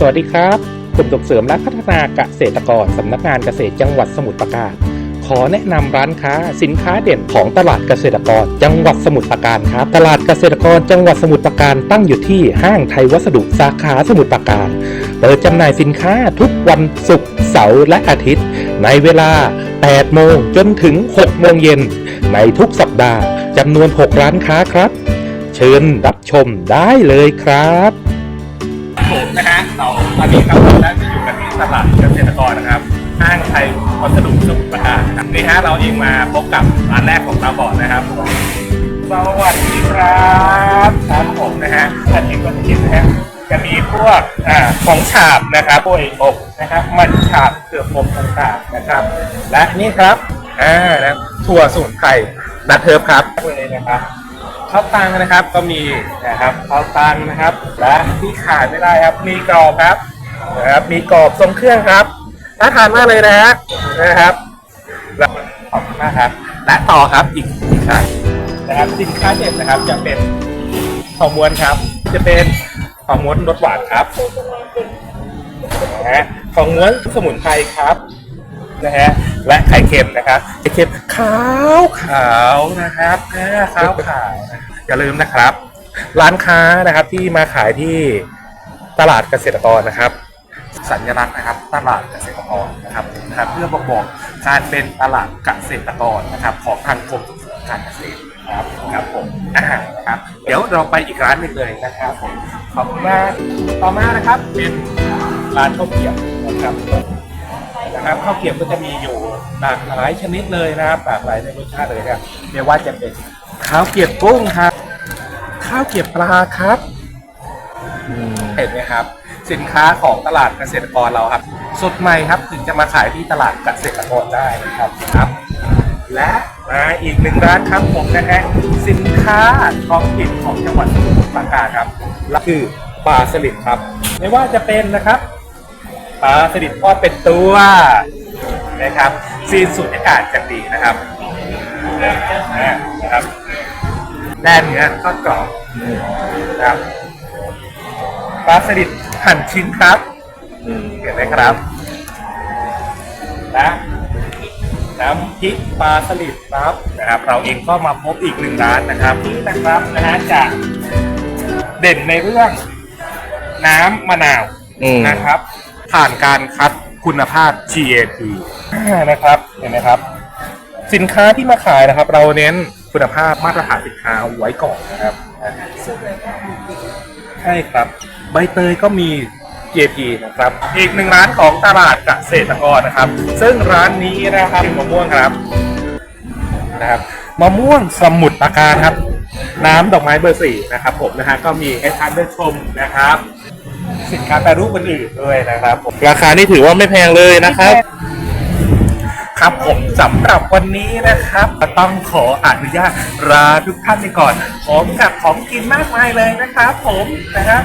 สวัสดีครับ กลุ่มส่งเสริมและพัฒนาเกษตรกรสำนักงานเกษตรจังหวัดสมุทรปราการ ขอแนะนำร้านค้าสินค้าเด่นของตลาดเกษตรกร จังหวัดสมุทรปราการครับ ตลาดเกษตรกรจังหวัดสมุทรปราการตั้งอยู่ที่ห้างไทยวัสดุสาขาสมุทรปราการ เปิดจำหน่ายสินค้าทุกวันศุกร์เสาร์และอาทิตย์ ในเวลา 8 โมงจนถึง 6 โมงเย็น ในทุกสัปดาห์จำนวน 6 ร้านค้าครับ เชิญรับชมได้เลยครับผมนะฮะ เราตอนนี้ครับเราได้จะอยู่กันที่ตลาดเกษตรกรนะครับห้างไทยวัสดุสมุทรปราการนะครับนี่ฮะเราเองมาพบกับร้านแรกของเราก่อนนะครับสวัสดีครับครับผมนะฮะท่านเองก็จะเห็นนะฮะจะมีพวกอ่าของฉาบนะครับพวกอบนะครับมันฉาบเกือบอบต่างๆนะครับ และนี่ครับอ่านะถั่วสมุนไพรนัดเทิร์ฟครับเลยนะครับ ข้าวตังนะครับก็มีนะครับข้าวตังนะครับ และที่ขาดไม่ได้ครับ มีกรอบครับนะครับ มีกรอบทรงเครื่องครับน่าทานมากเลยนะฮะนะครับแล้วขอบคุณมากครับ และต่อครับอีกสินค้านะครับสินค้าเด็ดนะครับจะเป็นของม้วนครับ จะเป็นของม้วนรสหวานครับนะฮะของม้วนสมุนไพรครับนะฮะ และไข่เค็มนะครับไข่เค็มขาวขาวนะครับอ่าขาวขาวอย่าลืมนะครับ ร้านค้านะครับที่มาขายที่ตลาดเกษตรกรนะครับ สัญลักษณ์นะครับ ตลาดเกษตรกรนะครับนะครับ เพื่อบอกบอกการเป็นตลาดเกษตรกรนะครับ ของทางกรมส่งเสริมการเกษตรนะครับครับผมอ่านะครับ เดี๋ยวเราไปอีกร้านหนึ่งเลยนะครับผมขอบคุณมากต่อมานะครับเป็นร้านข้าวเกี๊ยวนะครับ นะครับข้าวเกรี๊ยวก็จะมีอยู่หลากหลายชนิดเลยนะครับหลากหลายในรสชาติเลยครับไม่ว่าจะเป็นข้าวเกรี๊ยวกุ้งครับ ข้าวเกรี๊ยวปลาครับเห็นไหมครับ สินค้าของตลาดเกษตรกรเราครับ สดใหม่ครับถึงจะมาขายที่ตลาดเกษตรกรได้นะครับครับ และมาอีกหนึ่งร้านครับผมนะฮะสินค้าท้องถิ่นของจังหวัดสมุทรปราการครับและคือปลาสลิดครับ ไม่ว่าจะเป็นนะครับ ปลาสลิดทอดเป็นตัวนะครับซีนสูตรอากาศจังดีนะครับนะครับแน่เนื้อทอดกรอบนะครับปลาสลิดหั่นชิ้นครับเห็นไหมครับและน้ำพริกปลาสลิดครับนะครับเราเองก็มาพบอีกหนึ่งร้านนะครับนี่นะครับนะฮะจะเด่นในเรื่องน้ำมะนาวนะครับ ผ่านการคัดคุณภาพ GAP นะครับเห็นไหมครับ สินค้าที่มาขายนะครับ เราเน้นคุณภาพมาตรฐานสินค้าไว้ก่อนนะครับใช่ครับ ใบเตยก็มี GAP นะครับ อีกหนึ่งร้านของตลาดเกษตรกรนะครับ ซึ่งร้านนี้นะครับเป็นมะม่วงครับนะครับมะม่วงสมุทรปราการครับ น้ำดอกไม้เบอร์สี่นะครับผมนะฮะก็มีให้ทานได้ชมนะครับ สินค้าแปรรูปอื่นๆด้วยนะครับผมราคานี่ถือว่าไม่แพงเลยนะครับ ครับผมสำหรับวันนี้นะครับต้องขออนุญาตลาทุกท่านไปก่อนพร้อมกับของกินมากมายเลยนะครับ ผมนะครับ